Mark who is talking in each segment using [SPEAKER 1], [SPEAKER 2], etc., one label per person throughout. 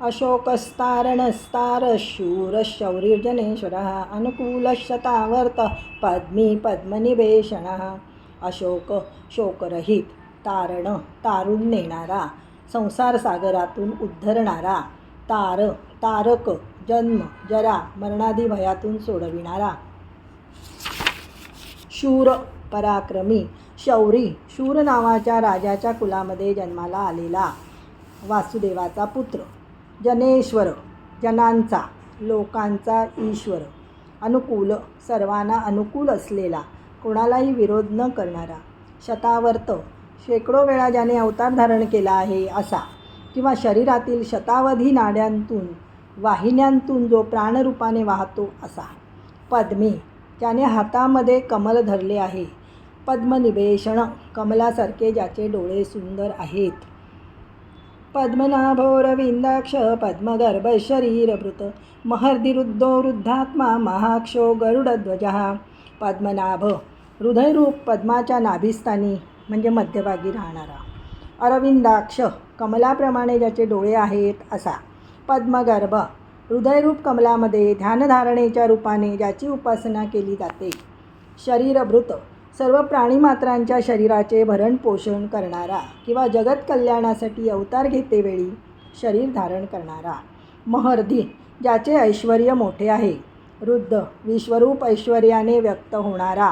[SPEAKER 1] अशोकस्तारणस्तार शूरशौर्यजनेश्वरः अनुकूलशतावर्त पद्मी पद्मनिवेशणः अशोक शोकरहित तारण तारून नेणारा संसारसागरातून उद्धरणारा तार तारक जन्म जरा मरणादी भयातून सोडविणारा। शूर पराक्रमी शौरी शूर नावाच्या राजाच्या कुलामध्ये जन्माला आलेला वासुदेवाचा पुत्र। जनेश्वर जनांचा लोकांचा ईश्वर. अनुकूल सर्वांना अनुकूल असलेला कोणालाही विरोध न करणारा शतावर्त शेकडो वेळा ज्याने अवतार धारण केला आहे असा किंवा शरीरातील शतावधी नाड्यांतून वाहिन्यांतून जो प्राणरूपाने वाहतो असा. पद्मी ज्याने हातामध्ये कमल धरले आहे. पद्मनिवेशण कमलासारखे ज्याचे डोळे सुंदर आहेत. पद्मनाभोरविन्दाक्ष पद्मगर्भ शरीरभृत महर्दिरुद्धो वृद्धात्मा महाक्षो गरुडध्वजः पद्मनाभ हृदयरूप पद्माच्या नाभिस्थानी म्हणजे मध्यभागी राहणारा. अरविंदाक्ष कमलाप्रमाणे ज्याचे डोळे आहेत असा. पद्मगर्भ हृदयरूप कमलामध्ये ध्यानधारणेच्या रूपाने ज्याची उपासना केली जाते. शरीरभृत सर्व प्राणीमात्रांच्या शरीराचे भरणपोषण करणारा किंवा जगत कल्याणासाठी अवतार घेतेवेळी शरीर धारण करणारा महर्दी ज्याचे ऐश्वर मोठे आहे. वृद्ध विश्वरूप ऐश्वर्याने व्यक्त होणारा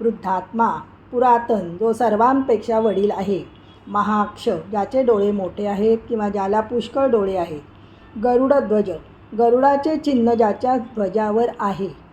[SPEAKER 1] वृद्धात्मा पुरातन जो सर्वांपेक्षा वडील आहे. महाक्ष ज्याचे डोळे मोठे आहेत किंवा ज्याला पुष्कळ डोळे आहेत. गरुडध्वज गरुडाचे चिन्ह ज्याच्या ध्वजावर आहे.